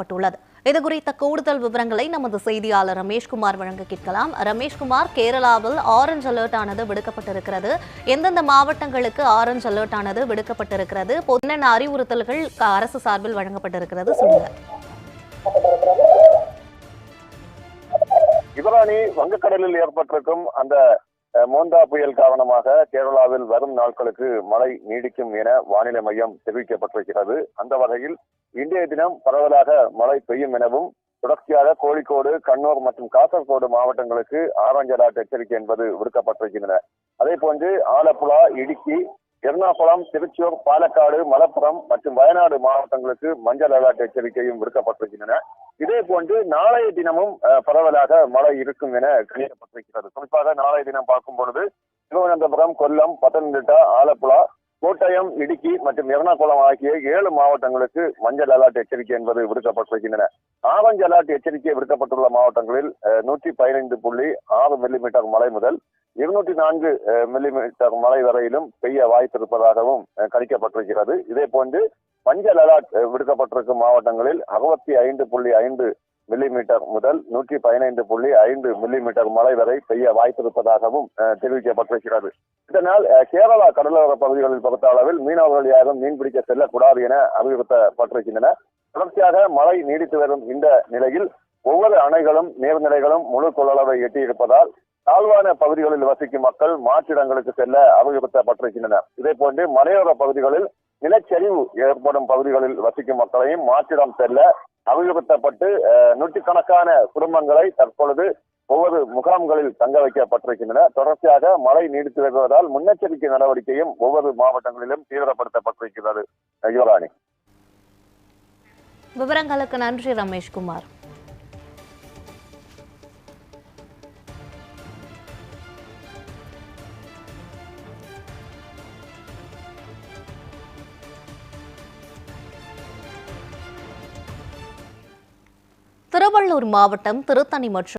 பட்டுள்ளது இது குறித்த கூடுதல் விவரங்களை நமது செய்தியாளர் ரமேஷ்குமார் வழங்க கேட்கலாம். ரமேஷ்குமார் கேரளாவில் ஆரஞ்ச் அலர்ட் ஆனது விடுக்கப்பட்டிருக்கிறது. எந்தெந்த மாவட்டங்களுக்கு ஆரஞ்ச் அலர்ட் ஆனது விடுக்கப்பட்டிருக்கிறது? என்னென்ன அறிவுறுத்தல்கள் அரசு சார்பில் வழங்கப்பட்டிருக்கிறது? சொல்லுங்க. இவராணி வங்கக்கடலில் ஏற்பட்டிருக்கும் அந்த மோந்தா புயல் காரணமாக கேரளாவில் வரும் நாட்களுக்கு மழை நீடிக்கும் என வானிலை மையம் தெரிவிக்கப்பட்டிருக்கிறது. அந்த வகையில் இன்றைய தினம் பரவலாக மழை பெய்யும் எனவும் தொடர்ச்சியாக கோழிக்கோடு கண்ணூர் மற்றும் காசர்கோடு மாவட்டங்களுக்கு ஆரஞ்சு அலர்ட் எச்சரிக்கை என்பது விடுக்கப்பட்டிருக்கின்றன. அதே போன்று ஆலப்புழா இடுக்கி எர்ணாகுளம் திருச்சூர் பாலக்காடு மலப்புரம் மற்றும் வயநாடு மாவட்டங்களுக்கு மஞ்சள் அலர்ட் எச்சரிக்கையும் விடுக்கப்பட்டிருக்கின்றன. இதே போன்று நாளைய தினமும் பரவலாக மழை இருக்கும் என கணிக்கப்பட்டிருக்கிறது. குறிப்பாக நாளைய தினம் பார்க்கும் பொழுது திருவனந்தபுரம் கொல்லம் பத்தனம்திட்டா ஆலப்புழா கோட்டயம் இடுக்கி மற்றும் எர்ணாகுளம் ஆகிய ஏழு மாவட்டங்களுக்கு மஞ்சள் அலர்ட் எச்சரிக்கை என்பது விடுக்கப்பட்டிருக்கின்றன. ஆரஞ்சு அலர்ட் எச்சரிக்கை விடுக்கப்பட்டுள்ள மாவட்டங்களில் நூற்றி பதினைந்து புள்ளி ஆறு மில்லிமீட்டர் மழை முதல் இருநூற்றி நான்கு மில்லிமீட்டர் மழை வரையிலும் பெய்ய வாய்ப்பு இருப்பதாகவும் கணிக்கப்பட்டிருக்கிறது. இதே போன்று மஞ்சள் அலர்ட் விடுக்கப்பட்டிருக்கும் மாவட்டங்களில் அறுபத்தி ஐந்து புள்ளி ஐந்து மில்லிமீட்டர் முதல் நூற்றி பதினைந்து புள்ளி ஐந்து மில்லிமீட்டர் மழை வரை பெய்ய வாய்ப்பிருப்பதாகவும் தெரிவிக்கப்பட்டிருக்கிறது. இதனால் கேரளா கடலோர பகுதிகளில் பொறுத்த அளவில் மீனவர்கள் யாரும் மீன்பிடிக்க செல்லக்கூடாது என அறிவுறுத்தப்பட்டிருக்கின்றன. தொடர்ச்சியாக மழை நீடித்து வரும் இந்த நிலையில் ஒவ்வொரு அணைகளும் நீர்நிலைகளும் முழு கொள்ளளவை எட்டியிருப்பதால் தாழ்வான பகுதிகளில் வசிக்கும் மக்கள் மாற்றிடங்களுக்கு செல்ல அறிவுறுத்தப்பட்டிருக்கின்றனர். இதே போன்று மலையோர பகுதிகளில் நிலச்சரிவு ஏற்படும் பகுதிகளில் வசிக்கும் மக்களையும் மாற்றிடம் செல்ல அறிவுறுத்தப்பட்டு நூற்றுக்கணக்கான குடும்பங்களை தற்பொழுது ஒவ்வொரு முகாம்களில் தங்க வைக்கப்பட்டிருக்கின்றன. தொடர்ச்சியாக மழை நீடித்து வருவதால் முன்னெச்சரிக்கை நடவடிக்கையும் ஒவ்வொரு மாவட்டங்களிலும் தீவிரப்படுத்தப்பட்டிருக்கிறது. யுவராணி. விவரங்களுக்கு நன்றி ரமேஷ்குமார். திருவள்ளூர் மாவட்டம் திருத்தணி மற்றும்